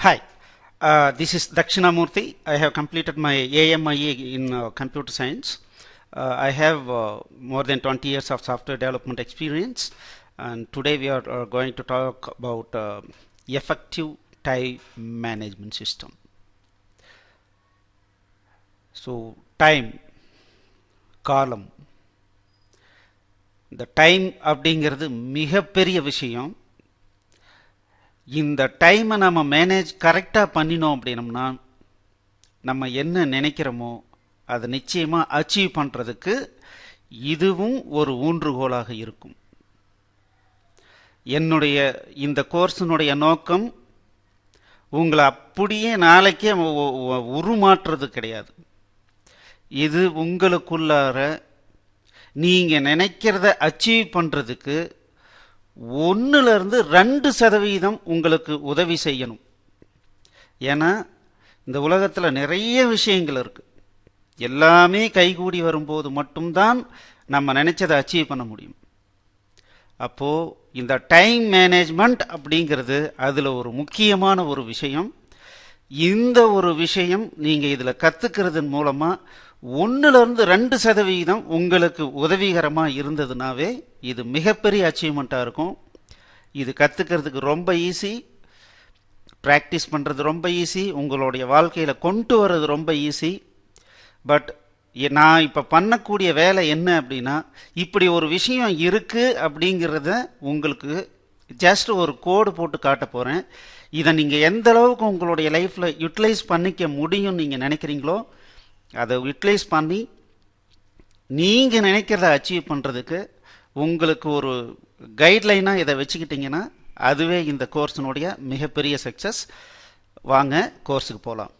Hi, uh, this is Dakshinamurthy. I have completed my AMIE in uh, computer science. Uh, I have uh, more than 20 years of software development experience, and today we are uh, going to talk about uh, effective time management system. So, time, காலம் இந்த time அப்படிங்கிறது மிகப்பெரிய விஷயம் இந்த டைமை நம்ம manage கரெக்டாக பண்ணினோம் அப்படின்னம்னா நம்ம என்ன நினைக்கிறோமோ அதை நிச்சயமாக அச்சீவ் பண்ணுறதுக்கு இதுவும் ஒரு ஊன்றுகோலாக இருக்கும். என்னுடைய இந்த கோர்ஸினுடைய நோக்கம் உங்களை அப்படியே நாளைக்கே உருமாற்றுறது கிடையாது. இது உங்களுக்குள்ளார நீங்கள் நினைக்கிறத அச்சீவ் பண்ணுறதுக்கு ஒன்றுலேருந்து ரெண்டு சதவீதம் உங்களுக்கு உதவி செய்யணும். ஏன்னா இந்த உலகத்தில் நிறைய விஷயங்கள் இருக்கு. எல்லாமே கைகூடி வரும்போது மட்டும்தான் நம்ம நினச்சதை அச்சீவ் பண்ண முடியும். அப்போது இந்த டைம் மேனேஜ்மெண்ட் அப்படிங்கிறது அதில் ஒரு முக்கியமான ஒரு விஷயம். இந்த ஒரு விஷயம் நீங்கள் இதில் கற்றுக்கிறதன் மூலமாக ஒன்றுலேருந்து ரெண்டு சதவீதம் உங்களுக்கு உதவிகரமாக இருந்ததுனாவே இது மிகப்பெரிய அச்சீவ்மெண்ட்டாக இருக்கும். இது கற்றுக்கிறதுக்கு ரொம்ப ஈஸி ப்ராக்டிஸ் பண்ணுறது ரொம்ப ஈஸி உங்களுடைய வாழ்க்கையில் கொண்டு வர்றது ரொம்ப ஈஸி பட் நான் இப்போ பண்ணக்கூடிய வேலை என்ன அப்படின்னா இப்படி ஒரு விஷயம் இருக்குது அப்படிங்கிறத உங்களுக்கு ஜஸ்ட் ஒரு கோடு போட்டு காட்ட போகிறேன் இதை நீங்கள் எந்த அளவுக்கு உங்களுடைய லைஃப்பில் யூட்டிலைஸ் பண்ணிக்க முடியும்னு நீங்கள் நினைக்கிறீங்களோ அதை யூட்டிலைஸ் பண்ணி நீங்கள் நினைக்கிறத அச்சீவ் பண்ணுறதுக்கு உங்களுக்கு ஒரு கைட்லைனாக இதை வச்சுக்கிட்டிங்கன்னா அதுவே இந்த கோர்ஸினுடைய மிகப்பெரிய சக்ஸஸ் வாங்க கோர்ஸுக்கு போகலாம்